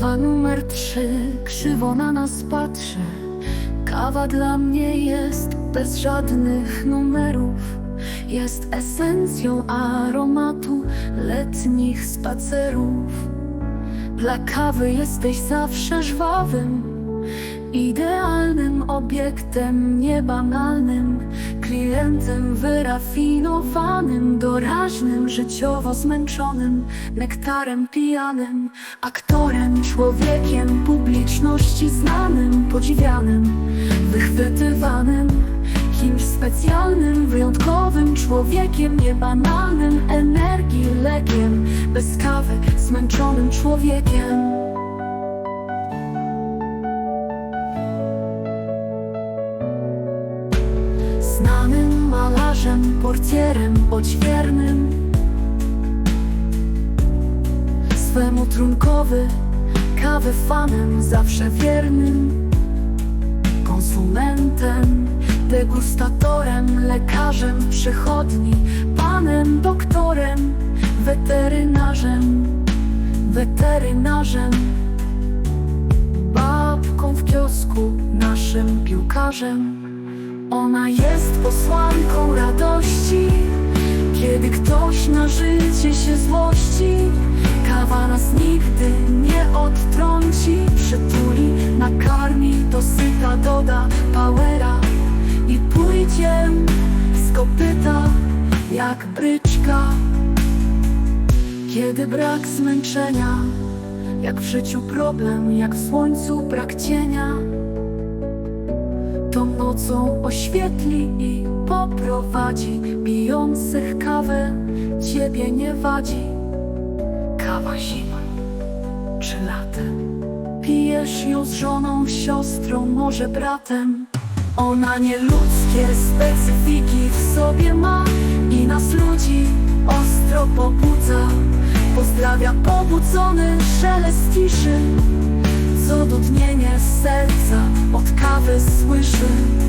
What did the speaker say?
Kawa numer trzy krzywo na nas patrzy. Kawa dla mnie jest bez żadnych numerów. Jest esencją aromatu letnich spacerów. Dla kawy jesteś zawsze żwawym, idealnym obiektem, niebanalnym, klientem wyrafinowanym, doraźnym, życiowo zmęczonym, nektarem pijanym, aktorem, człowiekiem publiczności znanym, podziwianym, wychwytywanym. Kimś specjalnym, wyjątkowym człowiekiem, niebanalnym, energii lekiem, bez kawy, zmęczonym człowiekiem. Portierem, odźwiernym. Swemu trunkowy, kawy fanem, zawsze wiernym. Konsumentem, degustatorem, lekarzem przychodni Panem doktorem, weterynarzem, weterynarzem. Babką w kiosku, naszym piłkarzem. Ona jest posłanką życie się złości? Kawa nas nigdy nie odtrąci. Przytuli, nakarmi, dosyta, doda powera. I pójdzie z kopyta jak bryczka. Kiedy brak zmęczenia Jak w życiu problem, jak w słońcu brak cienia to nocą oświetli i poprowadzi Pijących kawę ciebie nie wadzi. Kawa zimą czy latem Pijesz ją z żoną, siostrą, może bratem. Ona nieludzkie specyfiki w sobie ma I nas ludzi ostro pobudza. Pozdrawia pobudzony szelest ciszy. Co dudnienie z serca od kawy słyszy